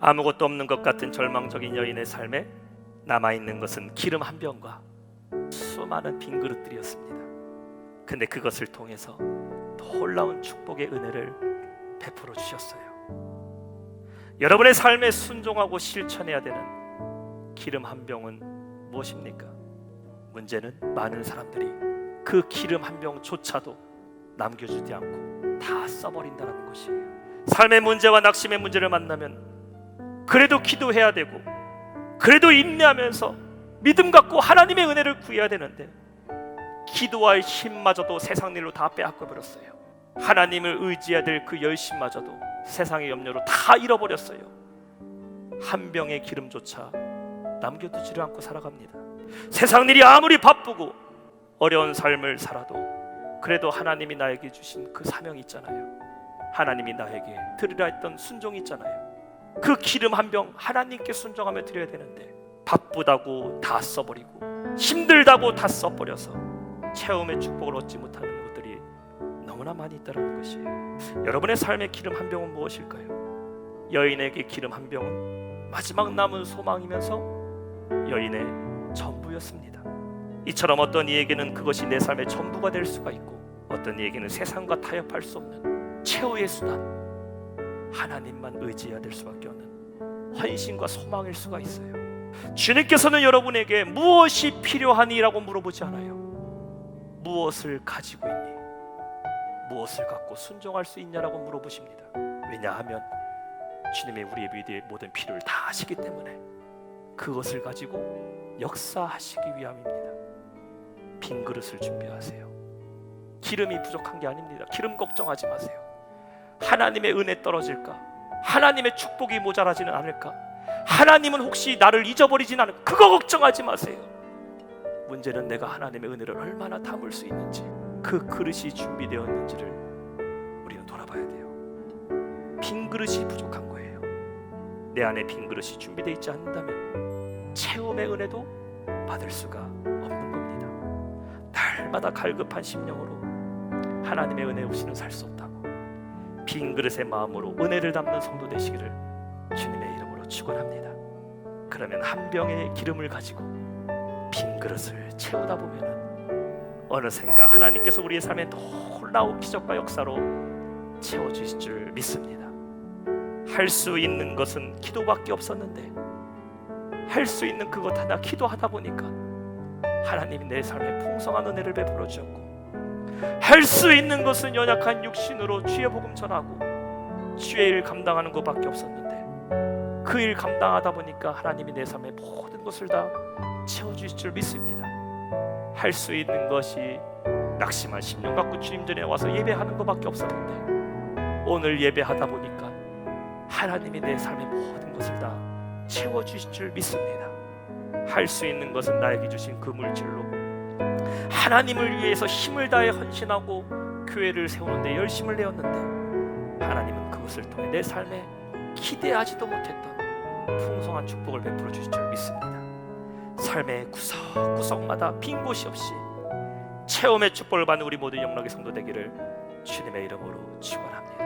아무것도 없는 것 같은 절망적인 여인의 삶에 남아 있는 것은 기름 한 병과 수많은 빈 그릇들이었습니다. 근데 그것을 통해서 놀라운 축복의 은혜를 베풀어 주셨어요. 여러분의 삶에 순종하고 실천해야 되는 기름 한 병은 무엇입니까? 문제는 많은 사람들이 그 기름 한 병조차도 남겨주지 않고 다 써버린다는 것이에요. 삶의 문제와 낙심의 문제를 만나면 그래도 기도해야 되고 그래도 인내하면서 믿음 갖고 하나님의 은혜를 구해야 되는데 기도할 힘마저도 세상 일로 다 빼앗겨 버렸어요. 하나님을 의지해야 될 그 열심마저도 세상의 염려로 다 잃어버렸어요. 한 병의 기름조차 남겨두지를 않고 살아갑니다. 세상 일이 아무리 바쁘고 어려운 삶을 살아도 그래도 하나님이 나에게 주신 그 사명이 있잖아요. 하나님이 나에게 드리라 했던 순종이 있잖아요. 그 기름 한 병 하나님께 순종하며 드려야 되는데 바쁘다고 다 써버리고 힘들다고 다 써버려서 체험의 축복을 얻지 못하는 것들이 너무나 많이 있다는 것이에요. 여러분의 삶의 기름 한 병은 무엇일까요? 여인에게 기름 한 병은 마지막 남은 소망이면서 여인의 전부였습니다. 이처럼 어떤 이에게는 그것이 내 삶의 전부가 될 수가 있고 어떤 이에게는 세상과 타협할 수 없는 최후의 수단 하나님만 의지해야 될 수밖에 없는 헌신과 소망일 수가 있어요. 주님께서는 여러분에게 무엇이 필요하니라고 물어보지 않아요. 무엇을 가지고 있니? 무엇을 갖고 순종할 수 있냐라고 물어보십니다. 왜냐하면 주님의 우리의 미래의 모든 필요를 다 아시기 때문에 그것을 가지고 역사하시기 위함입니다. 빈 그릇을 준비하세요. 기름이 부족한 게 아닙니다. 기름 걱정하지 마세요. 하나님의 은혜 떨어질까? 하나님의 축복이 모자라지는 않을까? 하나님은 혹시 나를 잊어버리진 않을까? 그거 걱정하지 마세요. 문제는 내가 하나님의 은혜를 얼마나 담을 수 있는지 그 그릇이 준비되었는지를 우리는 돌아봐야 돼요. 빈 그릇이 부족한 거예요. 내 안에 빈 그릇이 준비되어 있지 않는다면 체험의 은혜도 받을 수가 없는 겁니다. 날마다 갈급한 심령으로 하나님의 은혜 없이는 살 수 없다고 빈 그릇의 마음으로 은혜를 담는 성도 되시기를 주님의 이름으로 축원합니다. 그러면 한 병의 기름을 가지고 빈 그릇을 채우다 보면은 어느샌가 하나님께서 우리의 삶에 놀라운 기적과 역사로 채워 주실 줄 믿습니다. 할 수 있는 것은 기도밖에 없었는데 할 수 있는 그것 하나 기도하다 보니까 하나님이 내 삶에 풍성한 은혜를 베풀어 주셨고 할 수 있는 것은 연약한 육신으로 주의 복음 전하고 주의 일 감당하는 것밖에 없었는데 그 일 감당하다 보니까 하나님이 내 삶의 모든 것을 다 채워 주실 줄 믿습니다. 할 수 있는 것이 낙심한 심령 갖고 주님 전에 와서 예배하는 것밖에 없었는데 오늘 예배하다 보니까 하나님이 내 삶의 모든 것을 다 채워 주실 줄 믿습니다. 할 수 있는 것은 나에게 주신 그 물질로 하나님을 위해서 힘을 다해 헌신하고 교회를 세우는데 열심을 내었는데 하나님은 그것을 통해 내 삶에 기대하지도 못했던 풍성한 축복을 베풀어 주실 줄 믿습니다. 삶의 구석구석마다 빈 곳이 없이 체험의 축복을 받는 우리 모두 영락의 성도 되기를 주님의 이름으로 축원합니다.